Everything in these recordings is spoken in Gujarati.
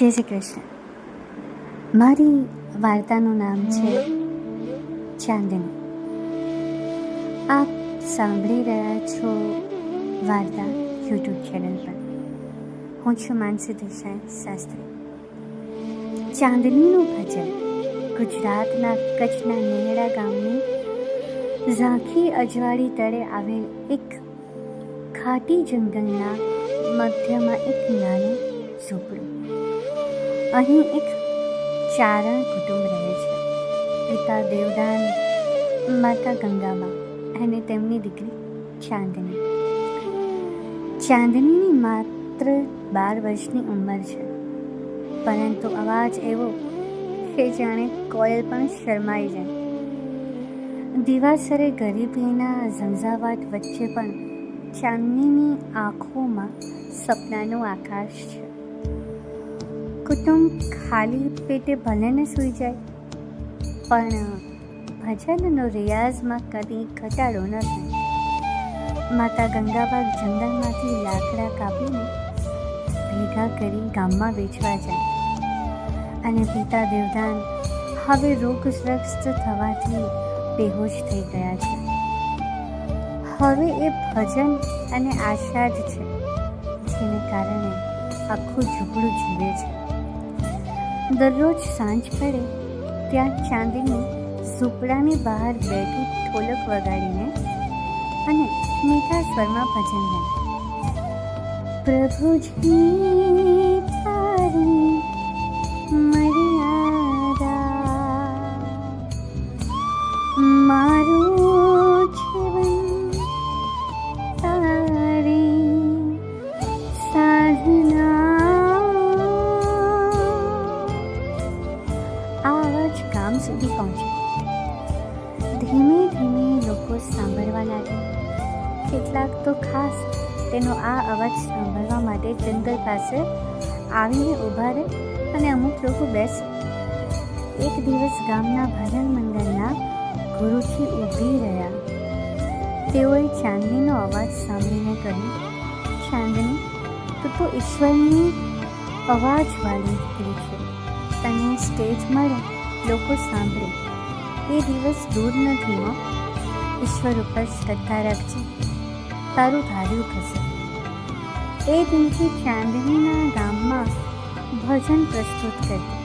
જય શ્રી કૃષ્ણ. મારી વાર્તાનું નામ છે ચાંદની. આપ સાંભળી રહ્યા છો વાર્તા યુટ્યુબ ચેનલ પર. હું છું માનસી દેસાઈ શાસ્ત્રી. ચાંદનીનું ભજન ગુજરાતના કચ્છના નેહડા ગામની ઝાંખી અજવાળી તળે આવેલ એક ખાટી જંગલના મધ્યમાં એક નાનું ઝૂંપડું. અહીં એક ચારણ કુટુંબ રહે છે. પિતા દેવદાન, માતા ગંગામાં અને તેમની દીકરી ચાંદની. ચાંદનીની માત્ર બાર વર્ષની ઉંમર છે. પરંતુ અવાજ એવો કે જાણે કોયલ પણ શરમાઈ જાય. દિવાસરે ગરીબીના ઝંઝાવાટ વચ્ચે પણ ચાંદનીની આંખોમાં સપનાનું આકાશ છે. કુટુંબ ખાલી પેટે ભલે ને સૂઈ જાય. પણ ભજનનો રિયાઝમાં કદી ઘટાડો ન થાય. માતા ગંગાબાગ જંગલમાંથી લાકડા કાપીને ભેગા કરી ગામમાં વેચવા જાય. અને પિતા દેવદાન હવે રોગગ્રસ્ત થવાથી બેહોશ થઈ ગયા છે. હવે એ ભજન અને આશા જ છે, જેને કારણે આખું ઝૂંપડું જીવે છે. દરરોજ સાંજ પડે, ત્યાં ચાંદની સુપડાની બહાર બેઠી ઠોલક વગાડીને અને મીઠા સ્વરમાં ભજન ગાય. પ્રભુજી, તારી મર્યાદા, મારું ધીમે ધીમે લોકો સાંભળવા લાગ્યા. કેટલાક તો ખાસ તેનો આ અવાજ સાંભળવા માટે જંગલ પાસે આવીને ઊભા રહે અને અમુક લોકો બેસે. એક દિવસ ગામના ભજન મંડળના ગુરુજી ઊભી રહ્યા. તેઓએ ચાંદનીનો અવાજ સાંભળીને કહ્યું, ચાંદની, તું તો ઈશ્વરની અવાજવાળી દીકરી છે. તને સ્ટેજ મળે લોકો સાંભળે. એ દિવસ દૂર નથી હો. ઈશ્વર ઉપર શ્રદ્ધા રાખજે. તારું ધાર્યું થશે. એ દિનથી ચાંદનીના ગામમાં ભજન પ્રસ્તુત કરતી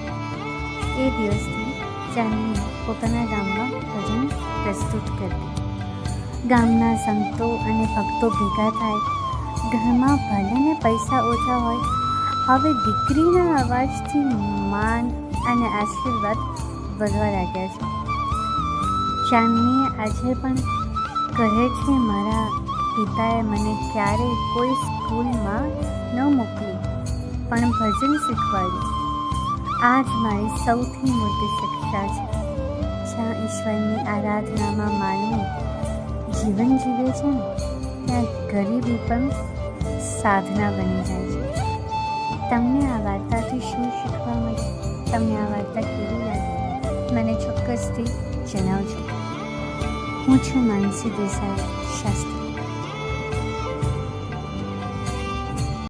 એ દિવસથી ચાંદની પોતાના ગામમાં ભજન પ્રસ્તુત કરતી ગામના સંતો અને ભક્તો ભેગા થાય. ઘરમાં ભલે પૈસા ઓછા હોય. હવે દીકરીના અવાજથી માન અને આશીર્વાદ વધવા લાગ્યા છે. ચાંદની આજે પણ કહે છે, મારા પિતાએ મને ક્યારેય કોઈ સ્કૂલમાં ન મોકલી, પણ ભજન શીખવાડ્યું. આ જ મારી સૌથી મોટી શિક્ષા છે. જ્યાં ઈશ્વરની આરાધનામાં માનવી જીવન જીવે છે ને, ત્યાં ગરીબી પણ સાધના બની જાય છે. તમને આ વાર્તાથી શું શીખવા મળે તમને આ વાર્તા કેવી લાગી? મને ચોક્કસથી જણાવજો. હું છું માનસી દેસાઈ શાસ્ત્રી